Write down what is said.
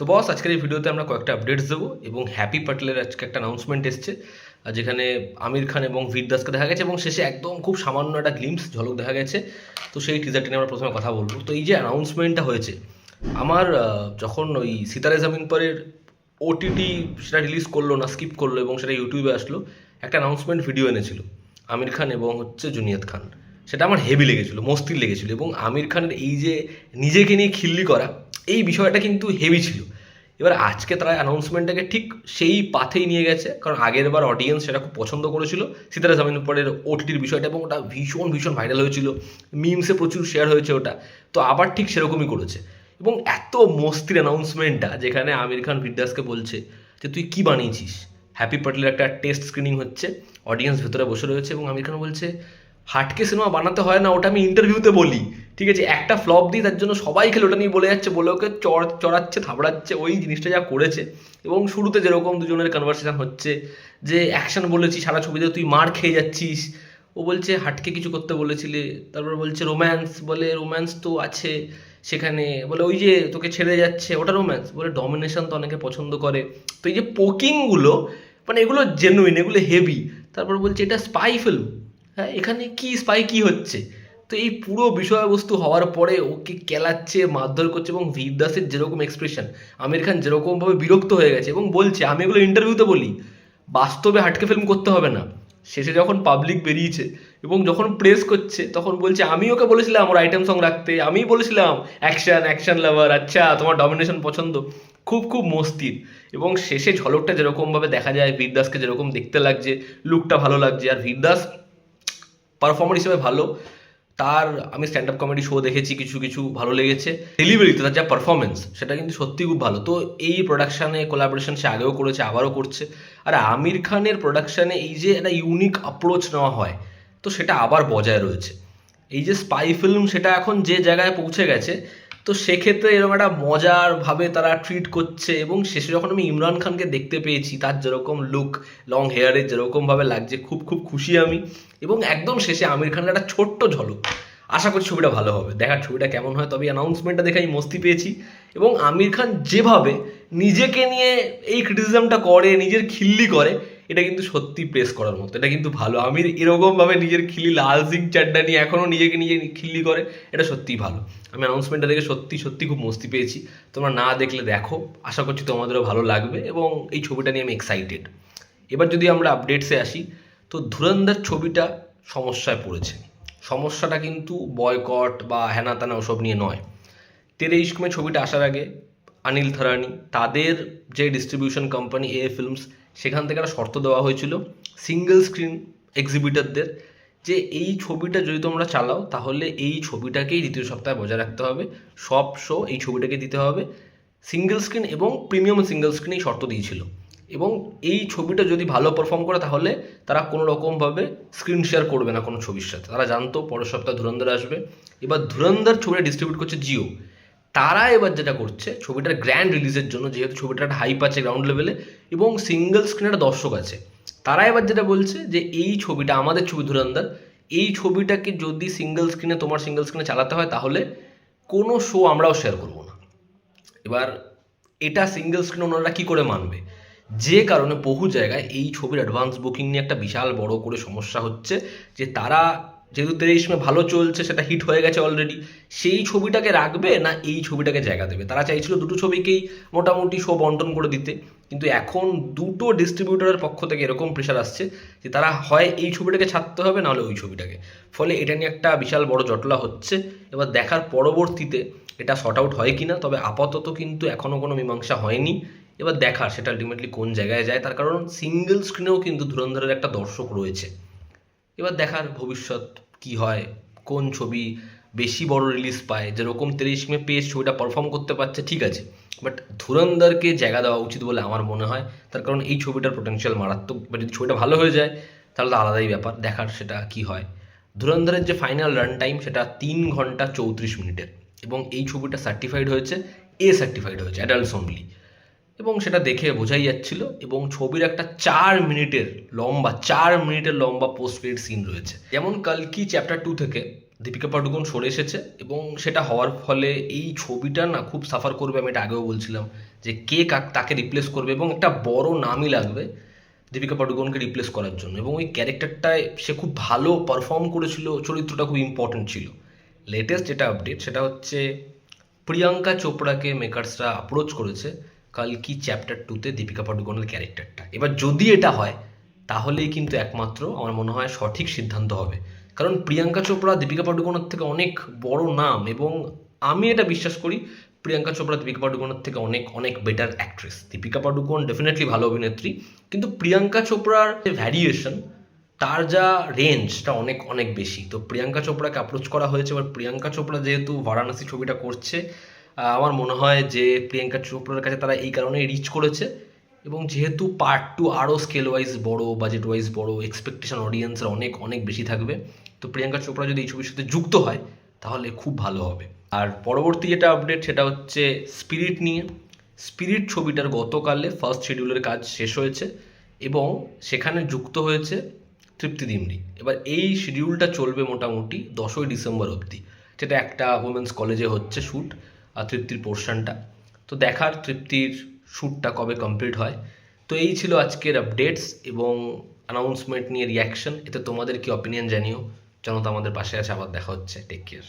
তো বস, আজকের এই ভিডিওতে আমরা কয়েকটা আপডেটস দেবো এবং হ্যাপি প্যাটেলের আজকে একটা অ্যানাউন্সমেন্ট এসছে যেখানে আমির খান এবং ভির দাসকে দেখা গেছে এবং শেষে একদম খুব সামান্য একটা গ্লিমস ঝলক দেখা গেছে। তো সেই টিজারটা নিয়ে আমরা প্রথমে কথা বলব। তো এই যে অ্যানাউন্সমেন্টটা হয়েছে, আমার যখন ওই সিতারে জামিন পরের ওটিটি সেটা রিলিজ করল না স্কিপ করল এবং সেটা ইউটিউবে আসলো, একটা অ্যানাউন্সমেন্ট ভিডিও এনেছিল, আমির খান এবং হচ্ছে জুনিয়ত খান। সেটা আমার হেভি লেগেছিলো মস্তির লেগেছিলো এবং আমির খানের এই যে নিজেকে নিয়ে খিল্লি করা, এই বিষয়টা কিন্তু হেভি ছিল। এবার আজকে তারা অ্যানাউন্সমেন্টটাকে ঠিক সেই পাথেই নিয়ে গেছে, কারণ আগের বার অডিয়েন্স সেটা খুব পছন্দ করেছিল, সিতারা জামিন পরের ওটিটির বিষয়টা এবং ওটা ভীষণ ভীষণ ভাইরাল হয়েছিল মিমসে প্রচুর শেয়ার হয়েছে ওটা, তো আবার ঠিক সেরকমই করেছে। এবং এত মস্তির অ্যানাউন্সমেন্টটা যেখানে আমির খান ভিডাসকে বলছে যে, তুই কি বানিয়েছিস? হ্যাপি প্যাটেলের একটা টেস্ট স্ক্রিনিং হচ্ছে অডিয়েন্স ভেতরে বসে রয়েছে এবং আমির খান বলছে, হাটকে সিনেমা বানাতে হয় না, ওটা আমি ইন্টারভিউতে বলি। ঠিক আছে, একটা ফ্লপ দিয়ে তার জন্য সবাই খেলে ওটা নিয়ে বলে যাচ্ছে, বলে ওকে চড়, চড়াচ্ছে, থাবড়াচ্ছে, ওই জিনিসটা যা করেছে। এবং শুরুতে যেরকম দুজনের কনভারসেশন হচ্ছে, যে অ্যাকশন বলেছি, সারা ছবিতে তুই মার খেয়ে যাচ্ছিস। ও বলছে, হাটকে কিছু করতে বলেছিলে। তারপর বলছে রোম্যান্স বলে রোম্যান্স তো আছে সেখানে। বলে, ওই যে তোকে ছেড়ে যাচ্ছে। ওটা রোম্যান্স বলে ডমিনেশন তো অনেকে পছন্দ করে। তো এই যে পোকিংগুলো মানে এগুলো জেনুইন এগুলো হেভি তারপর বলছে, এটা স্পাই ফিল্ম হ্যাঁ এখানে কি স্পাই কি হচ্ছে? তো এই পুরো বিষয়বস্তু হওয়ার পরে ওকে কেলাচ্ছে, মারধর করছে এবং ভির দাসের যেরকম এক্সপ্রেশন আমির খান যেরকমভাবে বিরক্ত হয়ে গেছে এবং বলছে, আমি এগুলো ইন্টারভিউতে বলি, বাস্তবে হাটকে ফিল্ম করতে হবে না। শেষে যখন পাবলিক বেরিয়েছে এবং যখন প্রেস করছে, তখন বলছে, আমি ওকে বলেছিলাম ওর আইটেম সং রাখতে, আমিই বলেছিলাম অ্যাকশন অ্যাকশন লাভার আচ্ছা তোমার ডমিনেশন পছন্দ। খুব খুব মস্তির এবং শেষে ঝলকটা যেরকমভাবে দেখা যায় বীরদাসকে যেরকম দেখতে লাগছে লুকটা ভালো লাগছে। আর বীরদাস পারফর্মার হিসেবে ভালো। তার আমি স্ট্যান্ড আপ কমেডি শো দেখেছি, কিছু কিছু ভালো লেগেছে। ডেলিভারিতে তার যা পারফরমেন্স সেটা কিন্তু সত্যি খুব ভালো। তো এই প্রোডাকশানে কোলাবোরেশন সে আগেও করেছে, আবারও করছে। আর আমির খানের প্রোডাকশানে এই যে একটা ইউনিক অ্যাপ্রোচ নেওয়া হয়, তো সেটা আবার বজায় রয়েছে। এই যে স্পাই ফিল্ম সেটা এখন যে জায়গায় পৌঁছে গেছে তো সেক্ষেত্রে এরকম একটা মজার ভাবে তারা ট্রিট করছে এবং শেষে যখন আমি ইমরান খানকে দেখতে পেয়েছি, তার যেরকম লুক লং হেয়ারের যেরকম ভাবে লাগছে, খুব খুব খুশি আমি এবং একদম শেষে আমির খানের একটা ছোট্ট ঝলক। আশা করছি ছবিটা ভালো হবে। দেখার ছবিটা কেমন হয় তবে অ্যানাউন্সমেন্টটা দেখে আমি মস্তি পেয়েছি এবং আমির খান যেভাবে নিজেকে নিয়ে এই ক্রিটিসিজমটা করে, নিজের খিল্লি করে এটা কিন্তু সত্যি প্রেস করার মতো, এটা কিন্তু ভালো। আমির এরকমভাবে নিজের খিল্লি লাল সিং চাড্ডা নিয়ে এখনও নিজেকে নিজে খিল্লি করে, এটা সত্যিই ভালো। আমি অ্যানাউন্সমেন্টটা দেখে সত্যি সত্যি খুব মস্তি পেয়েছি। তোমরা না দেখলে দেখো, আশা করছি তোমাদেরও ভালো লাগবে এবং এই ছবিটা নিয়ে আমি এক্সাইটেড এবার যদি আমরা আপডেটসে আসি, তো ধুরন্ধর ছবিটা সমস্যায় পড়েছে। সমস্যাটা কিন্তু বয়কট বা হেনা তেনা ওসব নিয়ে নয়। তেরে ইস্কমে ছবিটা আসার আগে অনিল থারানি, তাদের যে ডিস্ট্রিবিউশন কোম্পানি এ ফিল্মস সেখান থেকে একটা শর্ত দেওয়া হয়েছিল সিঙ্গেল স্ক্রিন এক্সিবিটারদের যে এই ছবিটা যদি তোমরা চালাও তাহলে এই ছবিটাকেই দ্বিতীয় সপ্তাহে বজায় রাখতে হবে। সব শো এই ছবিটাকে দিতে হবে। সিঙ্গেল স্ক্রিন এবং প্রিমিয়াম সিঙ্গেল স্ক্রিন এই শর্ত দিয়েছিল। এবং এই ছবিটা যদি ভালো পারফর্ম করে তাহলে তারা কোনো রকমভাবে স্ক্রিন শেয়ার করবে না কোনো ছবির সাথে। তারা জানতো পরের সপ্তাহে ধুরন্ধর আসবে। এবার ধুরন্ধর ছবিটা ডিস্ট্রিবিউট করছে জিও তারা এবার যেটা করছে, ছবিটার গ্র্যান্ড রিলিজের জন্য, যেহেতু ছবিটার একটা হাইপ আছে গ্রাউন্ড লেভেলে এবং সিঙ্গেল স্ক্রিনের দর্শক আছে, তারা এবার যেটা বলছে যে, এই ছবিটা আমাদের ছবি ধুরন্ধর এই ছবিটাকে যদি সিঙ্গেল স্ক্রিনে তোমার সিঙ্গেল স্ক্রিনে চালাতে হয়, তাহলে কোনো শো আমরাও শেয়ার করব না। এবার এটা সিঙ্গেল স্ক্রিন ওনারা কী করে মানবে? যে কারণে বহু জায়গায় এই ছবির অ্যাডভান্স বুকিং নিয়ে একটা বিশাল বড় করে সমস্যা হচ্ছে, যে তারা যেহেতু তেইশ মে ভালো চলছে, সেটা হিট হয়ে গেছে অলরেডি সেই ছবিটাকে রাখবে না এই ছবিটাকে জায়গা দেবে? তারা চাইছিল দুটো ছবিকেই মোটামুটি শো বন্টন করে দিতে। কিন্তু এখন দুটো ডিস্ট্রিবিউটরের পক্ষ থেকে এরকম প্রেশার আসছে যে তারা হয় এই ছবিটাকে ছাড়তে হবে, নাহলে ওই ছবিটাকে। ফলে এটা নিয়ে একটা বিশাল বড় জটলা হচ্ছে। এবার দেখার পরবর্তীতে এটা শর্ট আউট হয় কি না তবে আপাতত কিন্তু এখনও কোনো মীমাংসা হয়নি। এবার দেখার সেটা আলটিমেটলি কোন জায়গায় যায়। তার কারণ সিঙ্গেল স্ক্রিনেও কিন্তু ধুরন্ধরের একটা দর্শক রয়েছে। এবার দেখার ভবিষ্যৎ কি হয়? কোন ছবি বেশি বড় রিলিজ পায়? যেরকম তিরিশ মে পেস ছবিটা পারফর্ম করতে পারছে, ঠিক আছে। বাট ধুরন্ধরকে জায়গা দেওয়া উচিত বলে আমার মনে হয়। তার কারণ এই ছবিটার পোটেনশিয়াল মারাত্মক। বা যদি ছবিটা ভালো হয়ে যায়, তাহলে তো আলাদাই ব্যাপার। দেখার সেটা কি হয়? ধুরন্ধরের যে ফাইনাল রান টাইম সেটা তিন ঘণ্টা চৌত্রিশ মিনিটের। এবং এই ছবিটা সার্টিফাইড হয়েছে এ সার্টিফাইড হয়েছে অ্যাডাল্টস অনলি এবং সেটা দেখে বোঝাই যাচ্ছিল এবং ছবির একটা চার মিনিটের লম্বা, চার মিনিটের লম্বা পোস্ট ক্রেডিট সিন রয়েছে। যেমন কালকি চ্যাপ্টার টু থেকে দীপিকা পাডুকোন সরে এসেছে এবং সেটা হওয়ার ফলে এই ছবিটা না খুব সাফার করবে, আমি এটা আগেও বলছিলাম যে কে তাকে রিপ্লেস করবে এবং একটা বড় নামই লাগবে দীপিকা পাডুকোনকে রিপ্লেস করার জন্য। এবং ওই ক্যারেক্টারটায় সে খুব ভালো পারফর্ম করেছিল, চরিত্রটা খুব ইম্পর্টেন্ট ছিল। লেটেস্ট যেটা আপডেট সেটা হচ্ছে প্রিয়াঙ্কা চোপড়াকে মেকার্সরা অ্যাপ্রোচ করেছে কালকি চ্যাপ্টার টুতে দীপিকা পাডুকোনের ক্যারেক্টারটা? এবার যদি এটা হয়, তাহলেই কিন্তু একমাত্র আমার মনে হয় সঠিক সিদ্ধান্ত হবে। কারণ প্রিয়াঙ্কা চোপড়া দীপিকা পাডুকোনের থেকে অনেক বড় নাম এবং আমি এটা বিশ্বাস করি, প্রিয়াঙ্কা চোপড়া দীপিকা পাডুকোনের থেকে অনেক অনেক better actress Deepika Padukone definitely ভালো অভিনেত্রী, কিন্তু প্রিয়াঙ্কা চোপড়ার যে ভ্যারিয়েশন তার যা রেঞ্জটা অনেক অনেক বেশি। তো প্রিয়াঙ্কা চোপড়াকে অ্যাপ্রোচ করা হয়েছে, এবার প্রিয়াঙ্কা চোপড়া যেহেতু বারাণসী ছবিটা করছে আমার মনে হয় যে প্রিয়াঙ্কা চোপড়ার কাছে তারা এই কারণেই রিচ করেছে। এবং যেহেতু পার্ট টু আরও স্কেল ওয়াইজ বড়ো বাজেট ওয়াইজ বড়ো এক্সপেকটেশন অডিয়েন্সের অনেক অনেক বেশি থাকবে। তো প্রিয়াঙ্কা চোপড়া যদি এই ছবির সাথে যুক্ত হয়, তাহলে খুব ভালো হবে। আর পরবর্তী যেটা আপডেট সেটা হচ্ছে স্পিরিট নিয়ে। স্পিরিট ছবিটার গতকালে ফার্স্ট শিডিউলের কাজ শেষ হয়েছে এবং সেখানে যুক্ত হয়েছে তৃপ্তি দিমরি। এবার এই শিডিউলটা চলবে মোটামুটি দশই ডিসেম্বর অবধি। যেটা একটা উমেন্স কলেজে হচ্ছে শ্যুট তৃপ্তির পোর্শনটা তো দেখার তৃপ্তির শ্যুটটা কবে কমপ্লিট হয়? তো এই ছিল আজকের আপডেটস এবং অ্যানাউন্সমেন্ট নিয়ে রিয়াকশন এতে তোমাদের কি অপিনিয়ন জানিও? জনতা আমাদের পাশে আছে, আবার দেখা হচ্ছে। Take care